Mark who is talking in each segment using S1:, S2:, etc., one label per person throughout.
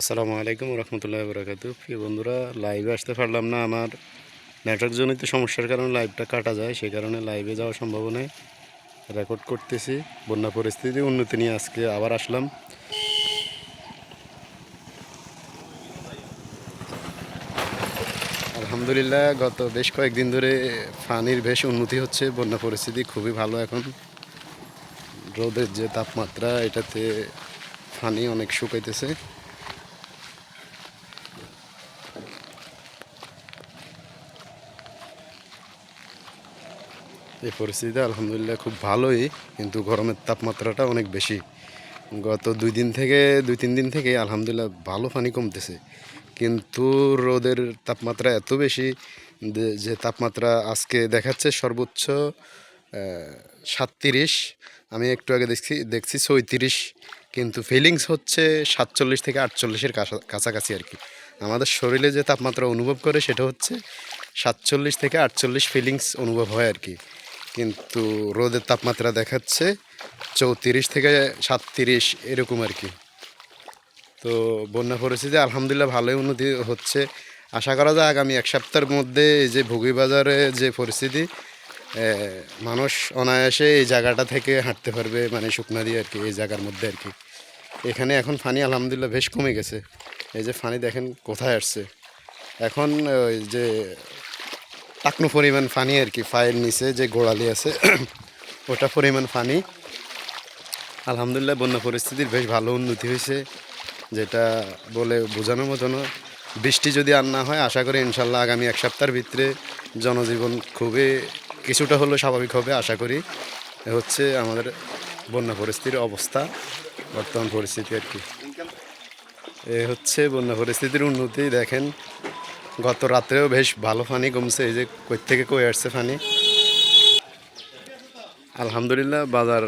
S1: আসসালামু আলাইকুম রহমতুল্লাহ বরাকাত প্রিয় বন্ধুরা লাইভে আসতে পারলাম না আমার নেটওয়ার্ক জনিত সমস্যার কারণে লাইভটা কাটা যায় সেই কারণে লাইভে যাওয়া সম্ভব নয় রেকর্ড করতেছি। বন্যা পরিস্থিতি, উন্নতি নিয়ে আজকে আবার আসলাম। আলহামদুলিল্লাহ, গত বেশ কয়েকদিন ধরে পানির বেশ উন্নতি হচ্ছে, বন্যা পরিস্থিতি খুবই ভালো এখন। রোদের যে তাপমাত্রা, এটাতে পানি অনেক শুকাইতেছে। এই পরিস্থিতিতে আলহামদুলিল্লাহ খুব ভালোই, কিন্তু গরমের তাপমাত্রাটা অনেক বেশি। গত দুই দিন থেকে, দুই তিন দিন থেকে আলহামদুলিল্লাহ ভালো পানি কমতেছে। কিন্তু রোদের তাপমাত্রা এত বেশি যে- তাপমাত্রা আজকে দেখাচ্ছে সর্বোচ্চ সাতত্রিশ, আমি একটু আগে দেখছি দেখছি ছয়ত্রিশ, কিন্তু ফিলিংস হচ্ছে সাতচল্লিশ থেকে আটচল্লিশের কাছা- কাছাকাছি আর কি। আমাদের শরীরে যে তাপমাত্রা অনুভব করে সেটা হচ্ছে সাতচল্লিশ থেকে আটচল্লিশ ফিলিংস অনুভব হয় আর কি। কিন্তু রোদের তাপমাত্রা দেখাচ্ছে চৌত্রিশ থেকে সাতত্রিশ এরকম আর কি। তো বন্যা পরিস্থিতি আলহামদুলিল্লাহ ভালোই উন্নতি হচ্ছে। আশা করা যায় আগামী এক সপ্তাহের মধ্যে এই যে ভুগিবাজারে যে পরিস্থিতি মানুষ অনায়াসে এই জায়গাটা থেকে হাঁটতে পারবে মানে শুকনা দিয়ে আর কি, এই জায়গার মধ্যে আর কি। এখানে এখন ফানি আলহামদুলিল্লাহ বেশ কমে গেছে। এই যে ফানি দেখেন কোথায় আসছে। এখন ওই যে টাকনো পরিমাণ পানি আর কি ফায়ের নিচে যে গোড়ালি আছে, ওটা পরিমাণ পানি আলহামদুলিল্লাহ, বন্যা পরিস্থিতির বেশ ভালো উন্নতি হয়েছে, যেটা বলে বোঝানোর মতো। বৃষ্টি যদি আর না হয়, আশা করি ইনশাল্লাহ আগামী এক সপ্তাহের ভিতরে জনজীবন খুবই কিছুটা হলেও স্বাভাবিক হবে, আশা করি। হচ্ছে আমাদের বন্যা পরিস্থিতির অবস্থা, বর্তমান পরিস্থিতি আর কি। এ হচ্ছে বন্যা পরিস্থিতির উন্নতি, দেখেন গত রাত্রেও বেশ ভালো পানি কমছে, এই যে কই থেকে কই আসছে পানি আলহামদুলিল্লাহ, বাজার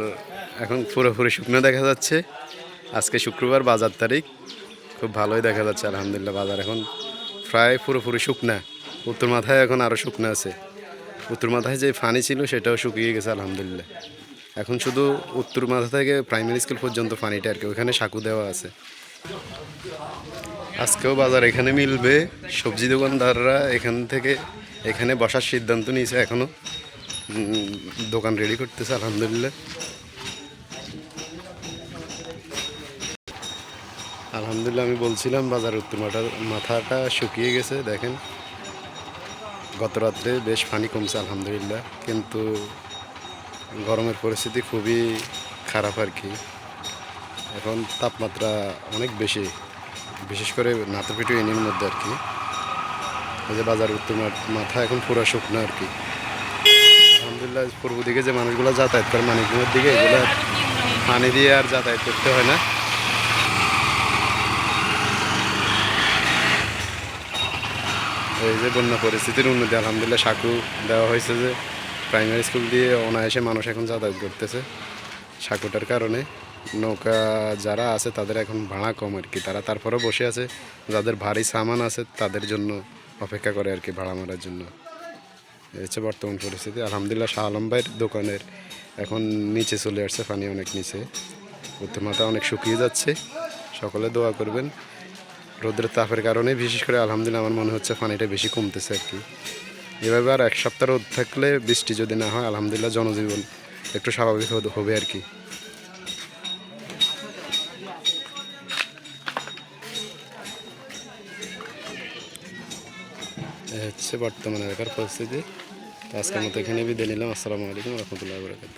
S1: এখন পুরোপুরি শুকনো দেখা যাচ্ছে। আজকে শুক্রবার, বাজার তারিখ খুব ভালোই দেখা যাচ্ছে, আলহামদুলিল্লাহ, বাজার এখন প্রায় পুরোপুরি শুকনা। উত্তর মাথায় এখন আরও শুকনো আছে। উত্তর মাথায় যে পানি ছিল, সেটাও শুকিয়ে গেছে, আলহামদুলিল্লাহ। এখন শুধু উত্তর মাথা থেকে প্রাইমারি স্কুল পর্যন্ত পানিটা আর কি, ওখানে সাঁকু দেওয়া আছে। আজকেও বাজার এখানে মিলবে। সবজি দোকানদাররা এখান থেকে এখানে বসার সিদ্ধান্ত নিয়েছে এখনও। উম, দোকান রেডি করতেছে আলহামদুলিল্লাহ। আলহামদুলিল্লাহ আমি বলছিলাম বাজার উত্তর মাথার মাথাটা শুকিয়ে গেছে দেখেন। গত রাত্রে বেশ পানি কমছে আলহামদুলিল্লাহ। কিন্তু গরমের পরিস্থিতি খুবই খারাপ আর কি। এখন তাপমাত্রা অনেক বেশি, বিশেষ করে নাতপিটু এনির মধ্যে আর কি। এই যে বাজার উত্তর মাথা এখন পুরো শুকনো আর কি। আলহামদুলিল্লাহ পূর্ব দিকে যে মানুষগুলো যাতায়াত করে মানিকগুলোর দিকে, এগুলো পানি দিয়ে আর যাতায়াত করতে হয় না। এই যে বন্যা পরিস্থিতির উন্নতি, আলহামদুলিল্লাহ সাঁকু দেওয়া হয়েছে যে প্রাইমারি স্কুল দিয়ে অনায়াসে মানুষ এখন যাতায়াত করতেছে সাঁকুটার কারণে। নৌকা যারা আছে, তাদের এখন ভাড়া কম আর কি। তারা তারপরেও বসে আছে। যাদের ভারী সামান আছে, তাদের জন্য অপেক্ষা করে আর কি ভাড়া মারার জন্য। হচ্ছে বর্তমান পরিস্থিতি। আলহামদুলিল্লাহ, শাহ আলম ভাইয়ের দোকানের এখন নিচে চলে আসছে, পানি অনেক নিচে। উত্তর অনেক শুকিয়ে যাচ্ছে। সকলে দোয়া করবেন। রোদের তাপের কারণে, বিশেষ করে আলহামদুলিল্লাহ, আমার মনে হচ্ছে পানিটা বেশি কমতেছে আর কি। এভাবে আর এক সপ্তাহ রোদ থাকলে বৃষ্টি যদি না হয়, আলহামদুলিল্লাহ জনজীবন একটু স্বাভাবিক হবে আর কি। হচ্ছে বর্তমানে এলাকার পরিস্থিতি। তো আজকের মতো এখানে বিদায় নিলাম। আসসালামু আলাইকুম রহমতুল্লাহ বরকাত